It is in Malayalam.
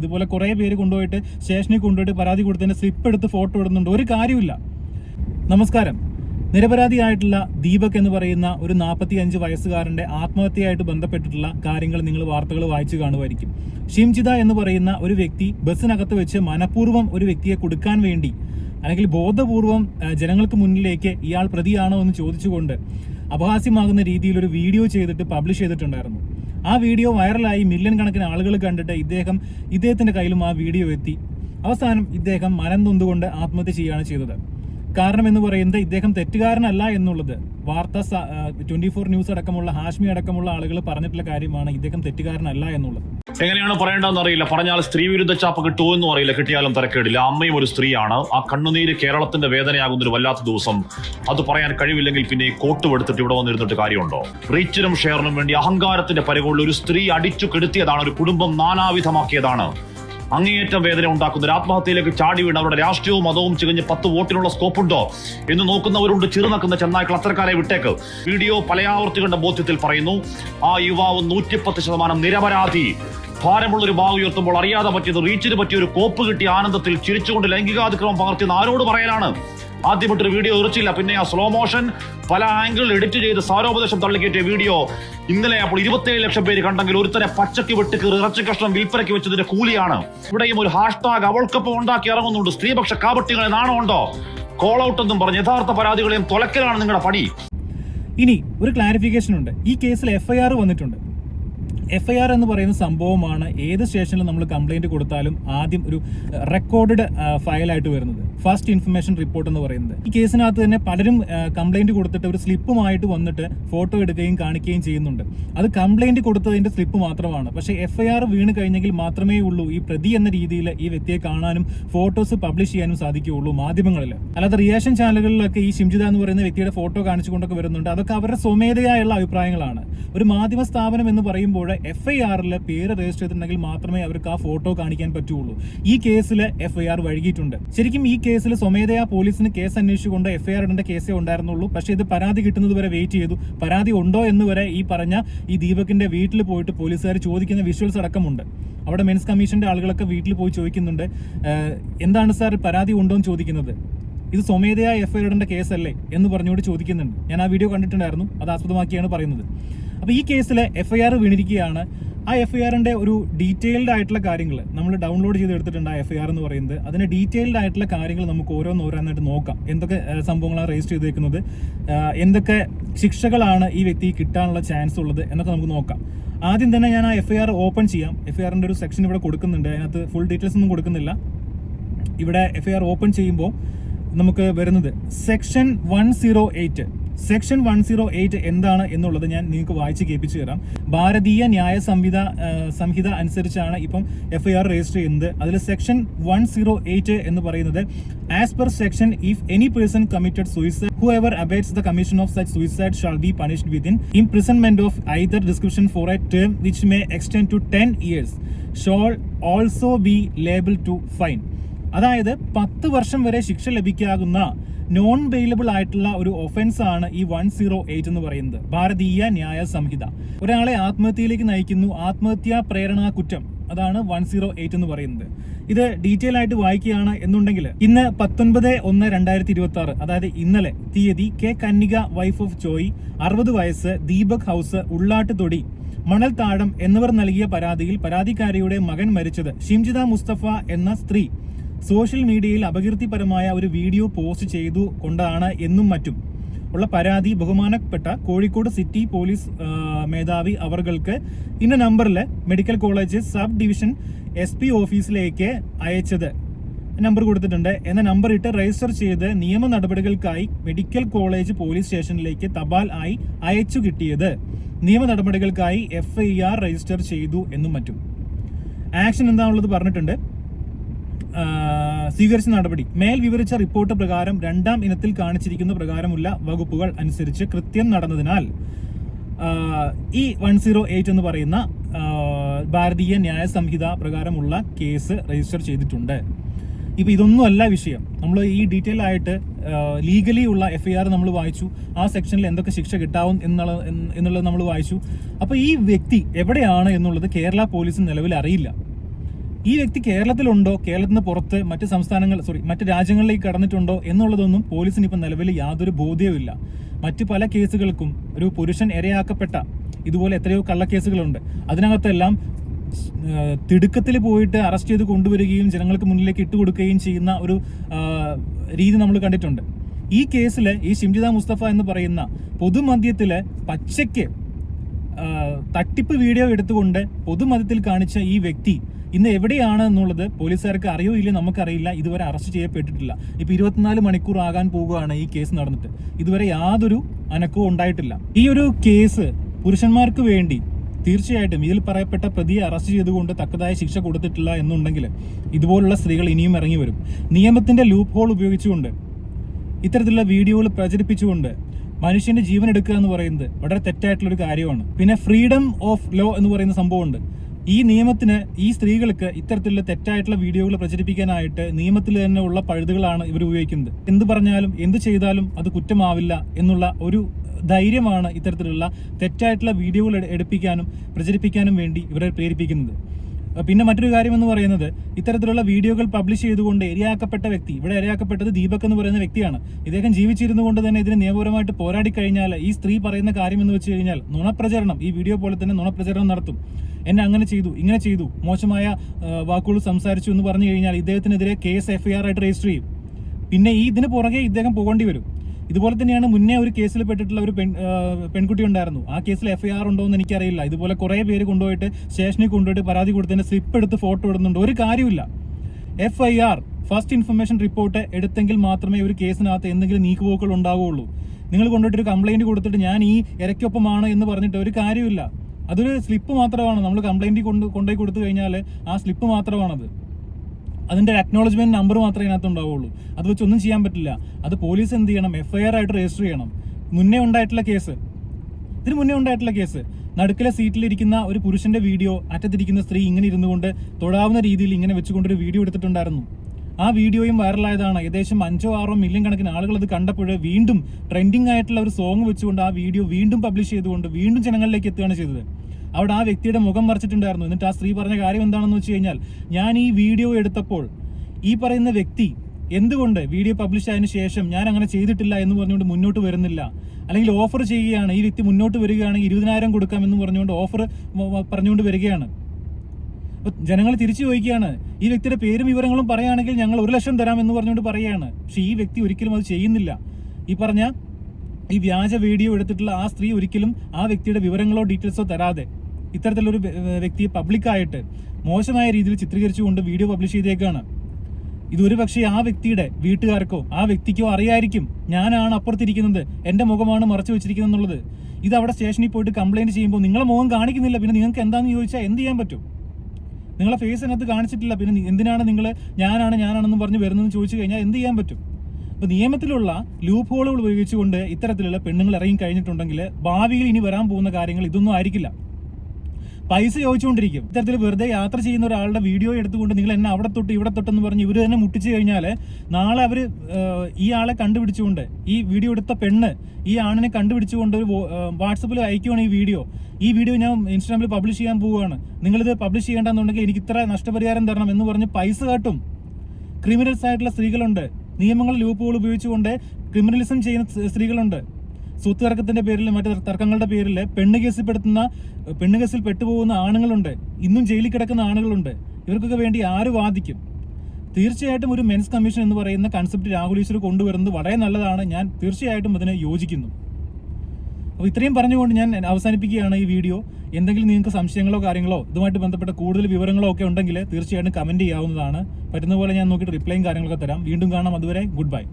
ഇതുപോലെ കുറേ പേര് കൊണ്ടുപോയിട്ട് സ്റ്റേഷനിൽ കൊണ്ടുപോയിട്ട് പരാതി കൊടുത്തതിന്റെ സ്ലിപ്പ് എടുത്ത് ഫോട്ടോ ഇടുന്നുണ്ട്. ഒരു കാര്യമില്ല നമസ്കാരം. നിരപരാധിയായിട്ടുള്ള ദീപക് എന്ന് പറയുന്ന ഒരു നാൽപ്പത്തി അഞ്ച് വയസ്സുകാരന്റെ ആത്മഹത്യയായിട്ട് ബന്ധപ്പെട്ടിട്ടുള്ള കാര്യങ്ങൾ നിങ്ങൾ വാർത്തകൾ വായിച്ചു കാണുമായിരിക്കും. ഷിംജിത എന്ന് പറയുന്ന ഒരു വ്യക്തി ബസ്സിനകത്ത് വെച്ച് മനഃപൂർവം ഒരു വ്യക്തിയെ കൊടുക്കാൻ വേണ്ടി അല്ലെങ്കിൽ ബോധപൂർവം ജനങ്ങൾക്ക് മുന്നിലേക്ക് ഇയാൾ പ്രതിയാണോ എന്ന് ചോദിച്ചുകൊണ്ട് അപഹാസ്യമാകുന്ന രീതിയിൽ ഒരു വീഡിയോ ചെയ്തിട്ട് പബ്ലിഷ് ചെയ്തിട്ടുണ്ടായിരുന്നു. ആ വീഡിയോ വൈറലായി മില്യൺ കണക്കിന് ആളുകൾ കണ്ടിട്ട് ഇദ്ദേഹം ഇദ്ദേഹത്തിന്റെ കയ്യിലും ആ വീഡിയോ എത്തി. അവസാനം ഇദ്ദേഹം മനം നൊന്തുകൊണ്ട് ആത്മഹത്യ ചെയ്യുകയാണ് ചെയ്തത്. കാരണം എന്ന് പറയുന്നത് ഇദ്ദേഹം തെറ്റുകാരനല്ല എന്നുള്ളത്. വാർത്ത ട്വന്റി ഫോർ ന്യൂസ് അടക്കമുള്ള ഹാഷ്മി അടക്കമുള്ള ആളുകൾ പറഞ്ഞിട്ടുള്ള കാര്യമാണ് ഇദ്ദേഹം തെറ്റുകാരനല്ല എന്നുള്ളത്. എങ്ങനെയാണ് പറയേണ്ടതെന്ന് അറിയില്ല. പറഞ്ഞാൽ സ്ത്രീ വിരുദ്ധ ചാപ്പ് കിട്ടുമോ എന്ന് അറിയില്ല. കിട്ടിയാലും തരക്കേടില്ല. അമ്മയും ഒരു സ്ത്രീയാണ്. ആ കണ്ണുനീര് കേരളത്തിന്റെ വേദനയാകുന്ന ഒരു വല്ലാത്ത ദിവസം. അത് പറയാൻ കഴിവില്ലെങ്കിൽ പിന്നെ ഈ കോട്ട് എടുത്തിട്ട് ഇവിടെ വന്നിരുന്നിട്ട് കാര്യമുണ്ടോ? റീച്ചിനും ഷെയറിനും വേണ്ടി അഹങ്കാരത്തിന്റെ പരികൊള്ളിൽ ഒരു സ്ത്രീ അടിച്ചു കെടുത്തിയതാണ്. ഒരു കുടുംബം നാനാവിധമാക്കിയതാണ്. അങ്ങേയറ്റം വേദന ഉണ്ടാക്കുന്ന. ഒരു ആത്മഹത്യയിലേക്ക് ചാടി വീണ് അവരുടെ രാഷ്ട്രീയവും മതവും ചികഞ്ഞ് പത്ത് വോട്ടിനുള്ള സ്കോപ്പുണ്ടോ എന്ന് നോക്കുന്നവരുണ്ട് ചെറുനക്കുന്ന ചെന്നായ്ക്കൾ അത്തരക്കാരെ വിട്ടേക്ക്. വീഡിയോ പലയാവർത്തികളുടെ ബോധ്യത്തിൽ പറയുന്നു ആ യുവാവ് നൂറ്റിപ്പത്ത് ശതമാനം നിരപരാധി. ഭാരമുള്ളൊരു ഭാഗം ഉയർത്തുമ്പോൾ അറിയാതെ പറ്റിയത് റീച്ചിന് പറ്റിയ ഒരു കോപ്പ് കിട്ടിയ ആനന്ദത്തിൽ ചിരിച്ചുകൊണ്ട് ലൈംഗികാതിക്രമം പകർത്തിയെന്ന് ആരോട് പറയാനാണ് ആദ്യമായിട്ടൊരു വീഡിയോ എറിച്ചില്ല പിന്നെ ആ സ്ലോ മോഷൻ പല ആംഗിളിൽ എഡിറ്റ് ചെയ്ത് സാരോപദേശം തള്ളിക്കേറ്റിയ വീഡിയോ. ഇന്നലെ അപ്പോൾ ഇരുപത്തേഴ് ലക്ഷം പേര് കണ്ടെങ്കിൽ ഒരുത്തരെ പച്ചക്ക് വെട്ട് ഇറച്ചി കഷ്ണം വിൽപ്പനയ്ക്ക് വെച്ചതിന്റെ കൂലിയാണ്. ഇവിടെയും ഒരു ഹാഷ്ടാഗ് അവൾക്കൊപ്പം ഉണ്ടാക്കി ഇറങ്ങുന്നുണ്ട്. സ്ത്രീപക്ഷ കാപട്യങ്ങളെ നാണമുണ്ടോ? കോൾ ഔട്ട് എന്നും പറഞ്ഞ് യഥാർത്ഥ പരാതികളെയും തുലക്കലാണ് നിങ്ങളുടെ പണി. ഇനി ഒരു ക്ലാരിഫിക്കേഷൻ ഉണ്ട്. ഈ കേസിൽ എഫ്ഐആർ വന്നിട്ടുണ്ട്. എഫ്ഐആർ എന്ന് പറയുന്ന സംഭവമാണ് ഏത് സ്റ്റേഷനിൽ നമ്മൾ കംപ്ലൈന്റ് കൊടുത്താലും ആദ്യം ഒരു റെക്കോർഡ് ഫയലായിട്ട് വരുന്നത്. ഫസ്റ്റ് ഇൻഫർമേഷൻ റിപ്പോർട്ട് എന്ന് പറയുന്നത്. ഈ കേസിനകത്ത് തന്നെ പലരും കംപ്ലൈന്റ് കൊടുത്തിട്ട് ഒരു സ്ലിപ്പുമായിട്ട് വന്നിട്ട് ഫോട്ടോ എടുക്കുകയും കാണിക്കുകയും ചെയ്യുന്നുണ്ട്. അത് കംപ്ലൈന്റ് കൊടുത്തതിന്റെ സ്ലിപ്പ് മാത്രമാണ്. പക്ഷേ എഫ്ഐആർ വീണ് കഴിഞ്ഞെങ്കിൽ മാത്രമേ ഉള്ളൂ ഈ പ്രതി എന്ന രീതിയിൽ ഈ വ്യക്തിയെ കാണാനും ഫോട്ടോസ് പബ്ലിഷ് ചെയ്യാനും സാധിക്കുകയുള്ളൂ മാധ്യമങ്ങളിൽ. അല്ലാതെ റിയാക്ഷൻ ചാനലുകളിലൊക്കെ ഈ ഷിംജിത എന്ന് പറയുന്ന വ്യക്തിയുടെ ഫോട്ടോ കാണിച്ചുകൊണ്ടൊക്കെ വരുന്നുണ്ട്. അതൊക്കെ അവരുടെ സ്വമേധയായുള്ള അഭിപ്രായങ്ങളാണ്. ഒരു മാധ്യമ സ്ഥാപനം എന്ന് പറയുമ്പോൾ എഫ് ഐ പേര് രജിസ്റ്റർ ചെയ്തിട്ടുണ്ടെങ്കിൽ മാത്രമേ അവർക്ക് ആ ഫോട്ടോ കാണിക്കാൻ പറ്റുള്ളൂ. ഈ കേസിൽ എഫ് ഐ ആർ വഴുകിയിട്ടുണ്ട്. ശരിക്കും ഈ കേസിൽ സ്വമേധയാ പോലീസിന് കേസ് അന്വേഷിച്ചുകൊണ്ട് എഫ് ഐ ആർ ഇടേണ്ട കേസേ ഉണ്ടായിരുന്നുള്ളൂ. പക്ഷേ ഇത് പരാതി കിട്ടുന്നത് വരെ വെയിറ്റ് ചെയ്തു. പരാതി ഉണ്ടോ എന്ന് വരെ ഈ പറഞ്ഞ ഈ ദീപകിന്റെ വീട്ടിൽ പോയിട്ട് പോലീസുകാർ ചോദിക്കുന്ന വിഷ്വൽസ് അടക്കമുണ്ട്. അവിടെ മെൻസ് കമ്മീഷന്റെ ആളുകളൊക്കെ വീട്ടിൽ പോയി ചോദിക്കുന്നുണ്ട്. എന്താണ് സാർ പരാതി ഉണ്ടോ എന്ന് ചോദിക്കുന്നത്? ഇത് സ്വമേധയാ എഫ് ഐ ഇടേണ്ട കേസല്ലേ എന്ന് പറഞ്ഞുകൊണ്ട് ചോദിക്കുന്നുണ്ട്. ഞാൻ ആ വീഡിയോ കണ്ടിട്ടുണ്ടായിരുന്നു. അത് ആസ്പദമാക്കിയാണ് പറയുന്നത്. അപ്പോൾ ഈ കേസിൽ എഫ് ഐ ആർ വീണിരിക്കുകയാണ്. ആ എഫ് ഐ ആറിന്റെ ഒരു ഡീറ്റെയിൽഡ് ആയിട്ടുള്ള കാര്യങ്ങൾ നമ്മൾ ഡൗൺലോഡ് ചെയ്ത് എടുത്തിട്ടുണ്ട് ആ എഫ് ഐ ആർ എന്ന് പറയുന്നത്. അതിന് ഡീറ്റെയിൽഡ് ആയിട്ടുള്ള കാര്യങ്ങൾ നമുക്ക് ഓരോന്ന് ഓരോന്നായിട്ട് നോക്കാം. എന്തൊക്കെ സംഭവങ്ങളാണ് രജിസ്റ്റർ ചെയ്തേക്കുന്നത്? എന്തൊക്കെ ശിക്ഷകളാണ് ഈ വ്യക്തി കിട്ടാനുള്ള ചാൻസ് ഉള്ളത് എന്നൊക്കെ നമുക്ക് നോക്കാം. ആദ്യം തന്നെ ഞാൻ ആ എഫ് ഐ ആർ ഓപ്പൺ ചെയ്യാം. എഫ് ഐ ആറിന്റെ ഒരു സെക്ഷൻ ഇവിടെ കൊടുക്കുന്നുണ്ട്. അതിനകത്ത് ഫുൾ ഡീറ്റെയിൽസ് ഒന്നും കൊടുക്കുന്നില്ല. ഇവിടെ എഫ് ഐ ആർ ഓപ്പൺ ചെയ്യുമ്പോൾ നമുക്ക് വരുന്നത് section one zero eight section one zero eight എന്താണ് എന്നുള്ളത് ഞാൻ നിങ്ങൾക്ക് വായിച്ച് കേൾപ്പിച്ചു തരാം. ഭാരതീയ ന്യായ സംഹിത സംഹിത അനുസരിച്ചാണ് ഇപ്പം എഫ് ഐ ആർ രജിസ്റ്റർ ചെയ്യുന്നത്. അതിൽ സെക്ഷൻ വൺ സീറോ എയ്റ്റ് എന്ന് പറയുന്നത് as per section if any person committed suicide whoever abets the commission of such suicide shall be punished within imprisonment of either description for a term which may extend to ten years shall also be liable to fine അതായത് പത്ത് വർഷം വരെ ശിക്ഷ ലഭിക്കാവുന്ന നോൺ വെയിലബിൾ ആയിട്ടുള്ള ഒരു ഒഫൻസ് ആണ് ഈ വൺ സീറോ എയ്റ്റ് എന്ന് പറയുന്നത്. ഭാരതീയ ന്യായ സംഹിത. ഒരാളെ ആത്മഹത്യയിലേക്ക് നയിക്കുന്നു. ആത്മഹത്യാ പ്രേരണാ കുറ്റം. അതാണ് വൺ സീറോ എയ്റ്റ് എന്ന് പറയുന്നത്. ഇത് ഡീറ്റെയിൽ ആയിട്ട് വായിക്കുകയാണ് എന്നുണ്ടെങ്കിൽ ഇന്ന് പത്തൊൻപത് ഒന്ന് രണ്ടായിരത്തി ഇരുപത്തി ആറ് അതായത് ഇന്നലെ തീയതി K Kannika wife of Joy അറുപത് വയസ്സ് ദീപക് ഹൗസ് ഉള്ളാട്ട് തൊടി മണൽ താഴം എന്നിവർ നൽകിയ പരാതിയിൽ പരാതിക്കാരിയുടെ മകൻ മരിച്ചത് ഷിംജിത മുസ്തഫ എന്ന സ്ത്രീ. സോഷ്യൽ മീഡിയയിൽ അപകീർത്തിപരമായ ഒരു വീഡിയോ പോസ്റ്റ് ചെയ്തു കൊണ്ടാണ് എന്നും മറ്റും. ഉള്ള പരാതി ബഹുമാനപ്പെട്ട കോഴിക്കോട് സിറ്റി പോലീസ് മേധാവി അവർക്ക് ഇന്ന നമ്പറിൽ medical college sub division S P ഓഫീസിലേക്ക് അയച്ചത്. നമ്പർ കൊടുത്തിട്ടുണ്ട്. എന്ന നമ്പർ ഇട്ട് രജിസ്റ്റർ ചെയ്ത് നിയമ നടപടികൾക്കായി മെഡിക്കൽ കോളേജ് പോലീസ് സ്റ്റേഷനിലേക്ക് തപാൽ ആയി അയച്ചു കിട്ടിയത്. നിയമ നടപടികൾക്കായി എഫ് ഐ ആർ രജിസ്റ്റർ ചെയ്തു എന്നും മറ്റും. ആക്ഷൻ എന്താണുള്ളത് പറഞ്ഞിട്ടുണ്ട്. സ്വീകരിച്ച നടപടി. മേൽ വിവരിച്ച റിപ്പോർട്ട് പ്രകാരം രണ്ടാം ഇനത്തിൽ കാണിച്ചിരിക്കുന്ന പ്രകാരമുള്ള വകുപ്പുകൾ അനുസരിച്ച് കൃത്യം നടന്നതിനാൽ ഈ വൺ സീറോ എയ്റ്റ് എന്ന് പറയുന്ന ഭാരതീയ ന്യായ സംഹിത പ്രകാരമുള്ള കേസ് രജിസ്റ്റർ ചെയ്തിട്ടുണ്ട്. ഇപ്പൊ ഇതൊന്നും അല്ല വിഷയം. നമ്മൾ ഈ ഡീറ്റെയിൽ ആയിട്ട് ലീഗലി ഉള്ള എഫ് ഐ ആർ നമ്മൾ വായിച്ചു. ആ സെക്ഷനിൽ എന്തൊക്കെ ശിക്ഷ കിട്ടാവും എന്നുള്ള എന്നുള്ളത് നമ്മൾ വായിച്ചു. അപ്പോൾ ഈ വ്യക്തി എവിടെയാണ് എന്നുള്ളത് കേരള പോലീസിന് നിലവിൽ അറിയില്ല. ഈ വ്യക്തി കേരളത്തിലുണ്ടോ? കേരളത്തിന് പുറത്ത് മറ്റ് സംസ്ഥാനങ്ങൾ സോറി മറ്റ് രാജ്യങ്ങളിലേക്ക് കടന്നിട്ടുണ്ടോ എന്നുള്ളതൊന്നും പോലീസിന് ഇപ്പം നിലവിൽ യാതൊരു ബോധ്യവുമില്ല മറ്റ് പല കേസുകൾക്കും ഒരു പുരുഷൻ ഇരയാക്കപ്പെട്ട ഇതുപോലെ എത്രയോ കള്ളക്കേസുകളുണ്ട്. അതിനകത്തെല്ലാം തിടുക്കത്തിൽ പോയിട്ട് അറസ്റ്റ് ചെയ്ത് കൊണ്ടുവരികയും ജനങ്ങൾക്ക് മുന്നിലേക്ക് ഇട്ട് കൊടുക്കുകയും ചെയ്യുന്ന ഒരു രീതി നമ്മൾ കണ്ടിട്ടുണ്ട്. ഈ കേസിൽ ഈ ഷിംജിത മുസ്തഫ എന്ന് പറയുന്ന പൊതുമധ്യത്തിലെ പച്ചയ്ക്ക് തട്ടിപ്പ് വീഡിയോ എടുത്തുകൊണ്ട് പൊതുമധ്യത്തിൽ കാണിച്ച ഈ വ്യക്തി ഇന്ന് എവിടെയാണ് എന്നുള്ളത് പോലീസുകാർക്ക് അറിയോ ഇല്ല നമുക്കറിയില്ല. ഇതുവരെ അറസ്റ്റ് ചെയ്യപ്പെട്ടിട്ടില്ല. ഇപ്പൊ ഇരുപത്തിനാല് മണിക്കൂർ ആകാൻ പോവുകയാണ് ഈ കേസ് നടന്നിട്ട്. ഇതുവരെ യാതൊരു അനക്കവും ഉണ്ടായിട്ടില്ല. ഈ ഒരു കേസ് പുരുഷന്മാർക്ക് വേണ്ടി തീർച്ചയായിട്ടും ഇതിൽ പറയപ്പെട്ട പ്രതിയെ അറസ്റ്റ് ചെയ്തുകൊണ്ട് തക്കതായ ശിക്ഷ കൊടുത്തിട്ടില്ല എന്നുണ്ടെങ്കിൽ ഇതുപോലുള്ള സ്ത്രീകൾ ഇനിയും ഇറങ്ങി വരും. നിയമത്തിന്റെ ലൂപ്പ് ഹോൾ ഉപയോഗിച്ചുകൊണ്ട് ഇത്തരത്തിലുള്ള വീഡിയോകൾ പ്രചരിപ്പിച്ചുകൊണ്ട് മനുഷ്യന്റെ ജീവൻ എടുക്കുക എന്ന് പറയുന്നത് വളരെ തെറ്റായിട്ടുള്ള ഒരു കാര്യമാണ്. പിന്നെ ഫ്രീഡം ഓഫ് ലോ എന്ന് പറയുന്ന സംഭവമുണ്ട്. ഈ നിയമത്തിന് ഈ സ്ത്രീകൾക്ക് ഇത്തരത്തിലുള്ള തെറ്റായിട്ടുള്ള വീഡിയോകൾ പ്രചരിപ്പിക്കാനായിട്ട് നിയമത്തിൽ തന്നെ ഉള്ള പഴുതുകളാണ് ഇവർ ഉപയോഗിക്കുന്നത്. എന്ത് പറഞ്ഞാലും എന്ത് ചെയ്താലും അത് കുറ്റമാവില്ല എന്നുള്ള ഒരു ധൈര്യമാണ് ഇത്തരത്തിലുള്ള തെറ്റായിട്ടുള്ള വീഡിയോകൾ എട്- എടുപ്പിക്കാനും പ്രചരിപ്പിക്കാനും വേണ്ടി ഇവരെ പ്രേരിപ്പിക്കുന്നത്. പിന്നെ മറ്റൊരു കാര്യം എന്ന് പറയുന്നത് ഇത്തരത്തിലുള്ള വീഡിയോകൾ പബ്ലിഷ് ചെയ്തുകൊണ്ട് ഇരയാക്കപ്പെട്ട വ്യക്തി ഇവിടെ ഇരയാക്കപ്പെട്ടത് ദീപക് എന്ന് പറയുന്ന വ്യക്തിയാണ്. ഇദ്ദേഹം ജീവിച്ചിരുന്നു കൊണ്ട് തന്നെ ഇതിന് നിയമപരമായിട്ട് പോരാടി കഴിഞ്ഞാൽ ഈ സ്ത്രീ പറയുന്ന കാര്യം എന്ന് വെച്ച് കഴിഞ്ഞാൽ നുണപ്രചരണം ഈ വീഡിയോ പോലെ തന്നെ നുണപ്രചരണം നടത്തും. എന്നെ അങ്ങനെ ചെയ്തു ഇങ്ങനെ ചെയ്തു. മോശമായ വാക്കുകൾ സംസാരിച്ചു എന്ന് പറഞ്ഞു കഴിഞ്ഞാൽ ഇദ്ദേഹത്തിനെതിരെ കേസ് എഫ്ഐആർ ആയിട്ട് രജിസ്റ്റർ ചെയ്യും. പിന്നെ ഈ ഇതിന് പുറകെ ഇദ്ദേഹം പോകേണ്ടി വരും. ഇതുപോലെ തന്നെയാണ് മുന്നേ ഒരു കേസിൽ പെട്ടിട്ടുള്ള ഒരു പെൺ പെൺകുട്ടി ഉണ്ടായിരുന്നു. ആ കേസിൽ എഫ്ഐആർ ഉണ്ടോ എന്ന് എനിക്കറിയില്ല. ഇതുപോലെ കുറേ പേര് കൊണ്ടുപോയിട്ട് സ്റ്റേഷനിൽ കൊണ്ടുപോയിട്ട് പരാതി കൊടുത്തതിന്റെ സ്ലിപ്പ് എടുത്ത് ഫോട്ടോ ഇടുന്നുണ്ട്. ഒരു കാര്യമില്ല F I R first information report എടുത്തെങ്കിൽ മാത്രമേ ഒരു കേസിനകത്ത് എന്തെങ്കിലും നീക്കുപോക്കുകൾ ഉണ്ടാവുകയുള്ളൂ. നിങ്ങൾ കൊണ്ടുപോയിട്ട് ഒരു കംപ്ലൈന്റ് കൊടുത്തിട്ട് ഞാൻ ഈ ഇരയ്ക്കൊപ്പമാണ് എന്ന് പറഞ്ഞിട്ട് ഒരു കാര്യമില്ല അതൊരു സ്ലിപ്പ് മാത്രമാണ് നമ്മൾ കംപ്ലൈന്റ് കൊണ്ട് കൊണ്ടുപോയി കൊടുത്തു കഴിഞ്ഞാൽ ആ സ്ലിപ്പ് മാത്രമാണത്. അതിന്റെ അക്നോളജ്മെന്റ് നമ്പർ മാത്രമേ അതിനകത്ത് ഉണ്ടാവുള്ളൂ. അത് വെച്ച് ഒന്നും ചെയ്യാൻ പറ്റില്ല. അത് പോലീസ് എന്ത് ചെയ്യണം? എഫ്ഐആർ ആയിട്ട് രജിസ്റ്റർ ചെയ്യണം. മുന്നേ ഉണ്ടായിട്ടുള്ള കേസ് ഇതിന് മുന്നേ ഉണ്ടായിട്ടുള്ള കേസ് നടുക്കിലെ സീറ്റിലിരിക്കുന്ന ഒരു പുരുഷന്റെ വീഡിയോ അറ്റത്തിരിക്കുന്ന സ്ത്രീ ഇങ്ങനെ ഇരുന്നുകൊണ്ട് തൊടാവുന്ന രീതിയിൽ ഇങ്ങനെ വെച്ചുകൊണ്ടൊരു വീഡിയോ എടുത്തിട്ടുണ്ടായിരുന്നു. ആ വീഡിയോയും വൈറലായതാണ് ഏകദേശം അഞ്ചോ ആറോ മില്യൺ കണക്കിന് ആളുകൾ അത് കണ്ടപ്പോൾ വീണ്ടും ട്രെൻഡിങ് ആയിട്ടുള്ള ഒരു സോങ് വെച്ചുകൊണ്ട് ആ വീഡിയോ വീണ്ടും പബ്ലിഷ് ചെയ്തുകൊണ്ട് വീണ്ടും ജനങ്ങളിലേക്ക് എത്തുകയാണ് ചെയ്തത്. അവിടെ ആ വ്യക്തിയുടെ മുഖം മറിച്ചിട്ടുണ്ടായിരുന്നു. എന്നിട്ട് ആ സ്ത്രീ പറഞ്ഞ കാര്യം എന്താണെന്ന് വെച്ച് കഴിഞ്ഞാൽ ഞാൻ ഈ വീഡിയോ എടുത്തപ്പോൾ ഈ പറയുന്ന വ്യക്തി എന്തുകൊണ്ട് വീഡിയോ പബ്ലിഷ് ആയതിനു ശേഷം ഞാൻ അങ്ങനെ ചെയ്തിട്ടില്ല എന്ന് പറഞ്ഞുകൊണ്ട് മുന്നോട്ട് വരുന്നില്ല? അല്ലെങ്കിൽ ഓഫർ ചെയ്യുകയാണ് ഈ വ്യക്തി മുന്നോട്ട് വരികയാണെങ്കിൽ ഇരുപതിനായിരം കൊടുക്കാം എന്ന് പറഞ്ഞുകൊണ്ട് ഓഫർ പറഞ്ഞുകൊണ്ട് വരികയാണ്. ജനങ്ങൾ തിരിച്ചു ചോദിക്കുകയാണ് ഈ വ്യക്തിയുടെ പേരും വിവരങ്ങളും പറയുകയാണെങ്കിൽ ഞങ്ങൾ ഒരു ലക്ഷം തരാം എന്ന് പറഞ്ഞുകൊണ്ട് പറയുകയാണ്. പക്ഷേ ഈ വ്യക്തി ഒരിക്കലും അത് ചെയ്യുന്നില്ല. ഈ പറഞ്ഞ ഈ വ്യാജ വീഡിയോ എടുത്തിട്ടുള്ള ആ സ്ത്രീ ഒരിക്കലും ആ വ്യക്തിയുടെ വിവരങ്ങളോ ഡീറ്റെയിൽസോ തരാതെ ഇത്തരത്തിലൊരു വ്യ- വ്യക്തിയെ പബ്ലിക്കായിട്ട് മോശമായ രീതിയിൽ ചിത്രീകരിച്ചുകൊണ്ട് വീഡിയോ പബ്ലിഷ് ചെയ്തേക്കാണ്. ഇതൊരു പക്ഷേ ആ വ്യക്തിയുടെ വീട്ടുകാർക്കോ ആ വ്യക്തിക്കോ അറിയായിരിക്കും ഞാനാണ് അപ്പുറത്തിരിക്കുന്നത് എന്റെ മുഖമാണ് മറച്ചു വെച്ചിരിക്കുന്നത് എന്നുള്ളത് ഇത് അവിടെ സ്റ്റേഷനിൽ പോയിട്ട് കംപ്ലൈന്റ് ചെയ്യുമ്പോൾ നിങ്ങളെ മുഖം കാണിക്കുന്നില്ല പിന്നെ നിങ്ങൾക്ക് എന്താണെന്ന് ചോദിച്ചാൽ എന്ത് ചെയ്യാൻ പറ്റും? നിങ്ങളെ ഫേസ് അതിനകത്ത് കാണിച്ചിട്ടില്ല പിന്നെ എന്തിനാണ് നിങ്ങൾ ഞാനാണ് ഞാനാണെന്ന് പറഞ്ഞ് വരുന്നതെന്ന് ചോദിച്ചു കഴിഞ്ഞാൽ എന്ത് ചെയ്യാൻ പറ്റും? അപ്പോൾ നിയമത്തിലുള്ള ലൂപ്പ് ഹോളുകൾ ഉപയോഗിച്ചുകൊണ്ട് ഇത്തരത്തിലുള്ള പെണ്ണുങ്ങൾ ഇറങ്ങി കഴിഞ്ഞിട്ടുണ്ടെങ്കിൽ ഭാവിയിൽ ഇനി വരാൻ പോകുന്ന കാര്യങ്ങൾ ഇതൊന്നും ആയിരിക്കില്ല. പൈസ ചോദിച്ചുകൊണ്ടിരിക്കും. ഇത്തരത്തിൽ വെറുതെ യാത്ര ചെയ്യുന്ന ഒരാളുടെ വീഡിയോ എടുത്തുകൊണ്ട് നിങ്ങൾ എന്നെ അവിടെ തൊട്ട് ഇവിടെ തൊട്ടെന്ന് പറഞ്ഞ് ഇവർ തന്നെ മുട്ടിച്ചു കഴിഞ്ഞാൽ നാളെ അവർ ഈ ആളെ കണ്ടുപിടിച്ചുകൊണ്ട് ഈ വീഡിയോ എടുത്ത പെണ്ണ് ഈ ആണിനെ കണ്ടുപിടിച്ചുകൊണ്ട് ഒരു വാട്സപ്പിൽ അയക്കുവാണ് ഈ വീഡിയോ. ഈ വീഡിയോ ഞാൻ ഇൻസ്റ്റാഗ്രാമിൽ പബ്ലിഷ് ചെയ്യാൻ പോവുകയാണ്. നിങ്ങളിത് പബ്ലിഷ് ചെയ്യേണ്ടെന്നുണ്ടെങ്കിൽ എനിക്ക് ഇത്ര നഷ്ടപരിഹാരം തരണം എന്ന് പറഞ്ഞ് പൈസ കാട്ടും. ക്രിമിനൽസ് ആയിട്ടുള്ള സ്ത്രീകളുണ്ട്. നിയമങ്ങൾ ലൂപ്പുകൾ ഉപയോഗിച്ചുകൊണ്ട് ക്രിമിനലിസം ചെയ്യുന്ന സ്ത്രീകളുണ്ട്. സ്വത്ത് തർക്കത്തിന്റെ പേരിൽ മറ്റു തർക്കങ്ങളുടെ പേരിൽ പെണ്ണ് കേസിൽ പെടുത്തുന്ന പെണ്ണ് കേസിൽ പെട്ടുപോകുന്ന ആണുങ്ങളുണ്ട്. ഇന്നും ജയിലിൽ കിടക്കുന്ന ആണുങ്ങളുണ്ട്. ഇവർക്കൊക്കെ വേണ്ടി ആര് വാദിക്കും? തീർച്ചയായിട്ടും ഒരു മെൻസ് കമ്മീഷൻ എന്ന് പറയുന്ന കൺസെപ്റ്റ് രാഹുൽ ഈശ്വർ കൊണ്ടുവരുന്നത് വളരെ നല്ലതാണ്. ഞാൻ തീർച്ചയായിട്ടും അതിനെ യോജിക്കുന്നു. അപ്പോൾ ഇത്രയും പറഞ്ഞുകൊണ്ട് ഞാൻ അവസാനിപ്പിക്കുകയാണ് ഈ വീഡിയോ. എന്തെങ്കിലും നിങ്ങൾക്ക് സംശയങ്ങളോ കാര്യങ്ങളോ ഇതുമായിട്ട് ബന്ധപ്പെട്ട കൂടുതൽ വിവരങ്ങളോ ഒക്കെ ഉണ്ടെങ്കിൽ തീർച്ചയായിട്ടും കമന്റ് ചെയ്യാവുന്നതാണ്. പറ്റുന്ന പോലെ ഞാൻ നോക്കിയിട്ട് റിപ്ലൈയും കാര്യങ്ങളൊക്കെ തരാം. വീണ്ടും കാണാം. അതുവരെ ഗുഡ് ബൈ.